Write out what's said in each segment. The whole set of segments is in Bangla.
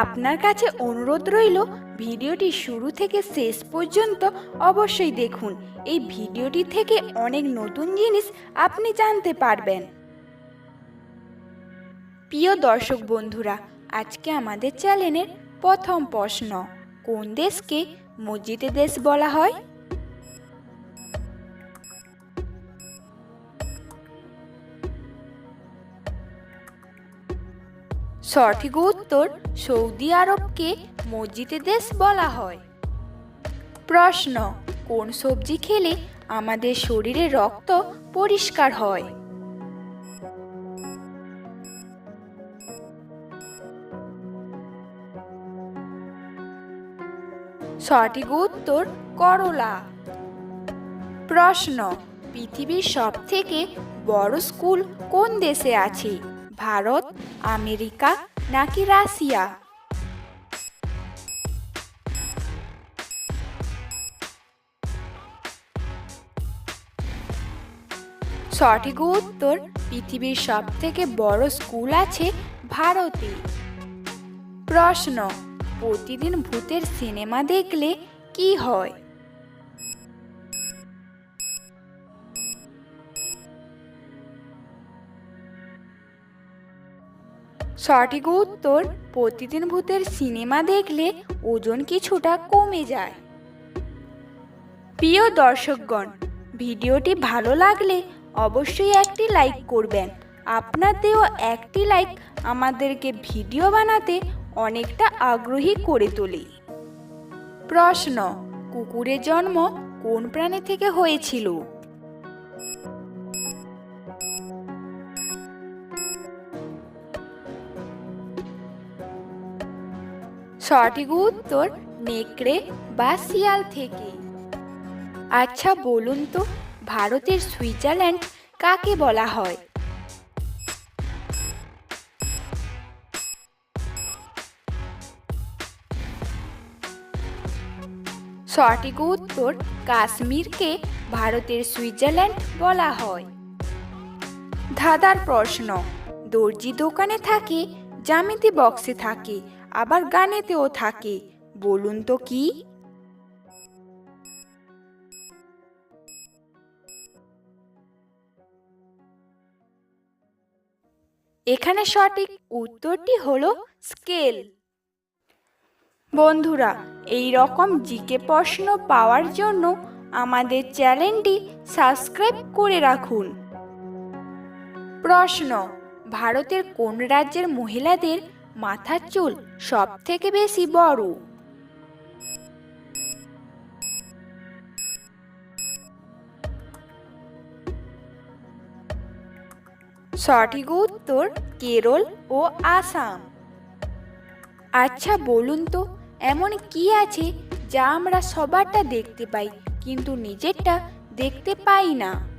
আপনার কাছে অনুরোধ রইল, ভিডিওটি শুরু থেকে শেষ পর্যন্ত অবশ্যই দেখুন। এই ভিডিওটি থেকে অনেক নতুন জিনিস আপনি জানতে পারবেন। প্রিয় দর্শক বন্ধুরা, আজকে আমাদের চ্যানেলের প্রথম প্রশ্ন, কোন দেশকে মসজিদে দেশ বলা হয়? সঠিক উত্তর সৌদি আরবকে মসজিদে দেশ বলা হয়। প্রশ্ন, কোন সবজি খেলে আমাদের শরীরে রক্ত পরিষ্কার হয়? সঠিক উত্তর, করলা। প্রশ্ন, পৃথিবীর সব থেকে বড় স্কুল কোন দেশে আছে? ভারত, আমেরিকা নাকি রাশিয়া? সঠিক উত্তর, পৃথিবীর সব থেকে বড় স্কুল আছে ভারতে। প্রশ্ন, প্রতিদিন ভূতের সিনেমা দেখলে কি হয়? সঠিক উত্তর প্রতিদিন ভূতের সিনেমা দেখলে ওজন কিছুটা কমে যায়। প্রিয় দর্শকগণ, ভিডিওটি ভালো লাগলে অবশ্যই একটি লাইক করবেন। আপনার দেওয়া একটি লাইক আমাদেরকে ভিডিও বানাতে অনেকটা আগ্রহী করে তোলে। প্রশ্ন, কুকুরের জন্ম কোন প্রাণী থেকে হয়েছিল? সঠিক উত্তর নেকড়ে বা শিয়াল থেকে। আচ্ছা বলুন তো, ভারতের সুইজারল্যান্ড কাকে বলা হয়? সঠিক উত্তর কাশ্মীরকে ভারতের সুইজারল্যান্ড বলা হয়। ধাঁধার প্রশ্ন, দর্জি দোকানে থাকে জামিতি বক্সে থাকে আবার গানেতেও থাকে, বলুন তো কি? এখানে সঠিক উত্তরটি হলো স্কেল। বন্ধুরা, এই রকম জিকে প্রশ্ন পাওয়ার জন্য আমাদের চ্যানেলটি সাবস্ক্রাইব করে রাখুন। প্রশ্ন, ভারতের কোন রাজ্যের মহিলাদের মাথার চুল সব থেকে বেশি বড়। সঠিক উত্তর কেরল ও আসাম। আচ্ছা বলুন তো, এমন কি আছে যা আমরা সবারটা দেখতে পাই, কিন্তু নিজেরটা দেখতে পাই না?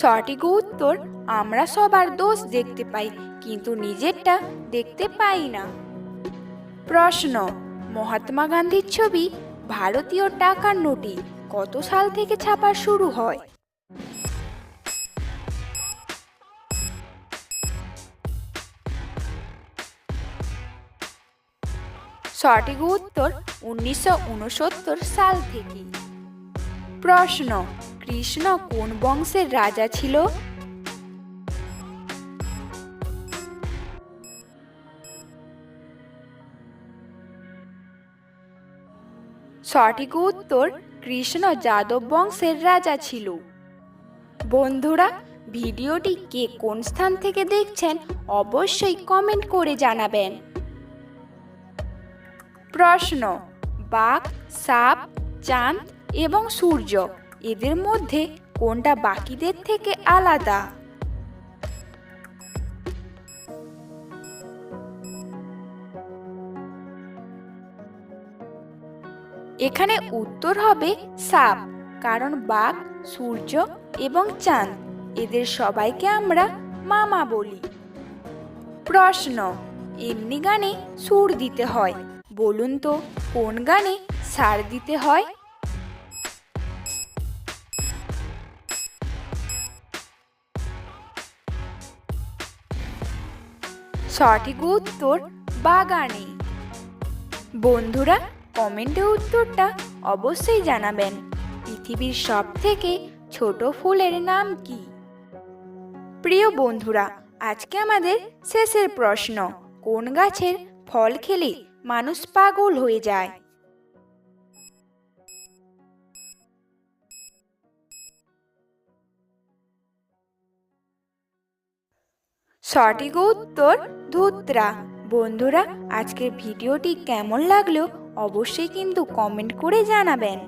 সঠিক উত্তর আমরা সবার দোষ দেখতে পাই, কিন্তু নিজেরটা দেখতে পাই না। প্রশ্ন, মহাত্মা গান্ধীর ছবি ভারতীয় টাকার নোটে কত সাল থেকে ছাপা শুরু হয়? সঠিক উত্তর উনিশশো উনসত্তর সাল থেকে প্রশ্ন কৃষ্ণ কোন বংশের রাজা ছিল? সঠিক উত্তর, কৃষ্ণ যাদব বংশের রাজা ছিল। বন্ধুরা, ভিডিওটি কে কোন স্থান থেকে দেখছেন অবশ্যই কমেন্ট করে জানাবেন। প্রশ্ন, বাঘ, সাপ, চাঁদ এবং সূর্য। এদের মধ্যে কোনটা বাকিদের থেকে আলাদা? এখানে উত্তর হবে সাপ, কারণ বাঘ, সূর্য এবং চাঁদ, এদের সবাইকে আমরা মামা বলি। প্রশ্ন, এমনি গানে সুর দিতে হয়, বলুন তো কোন গানে সার দিতে হয়? সঠিক উত্তর বাগানে বন্ধুরা, কমেন্টে উত্তরটা অবশ্যই জানাবেন। পৃথিবীর সব থেকে ছোট ফুলের নাম কি? প্রিয় বন্ধুরা, আজকে আমাদের শেষের প্রশ্ন, কোন গাছের ফল খেলে মানুষ পাগল হয়ে যায়? সঠিক উত্তর ধুত্রা। বন্ধুরা আজকের ভিডিওটি কেমন লাগল অবশ্যই কিন্তু কমেন্ট করে জানাবেন।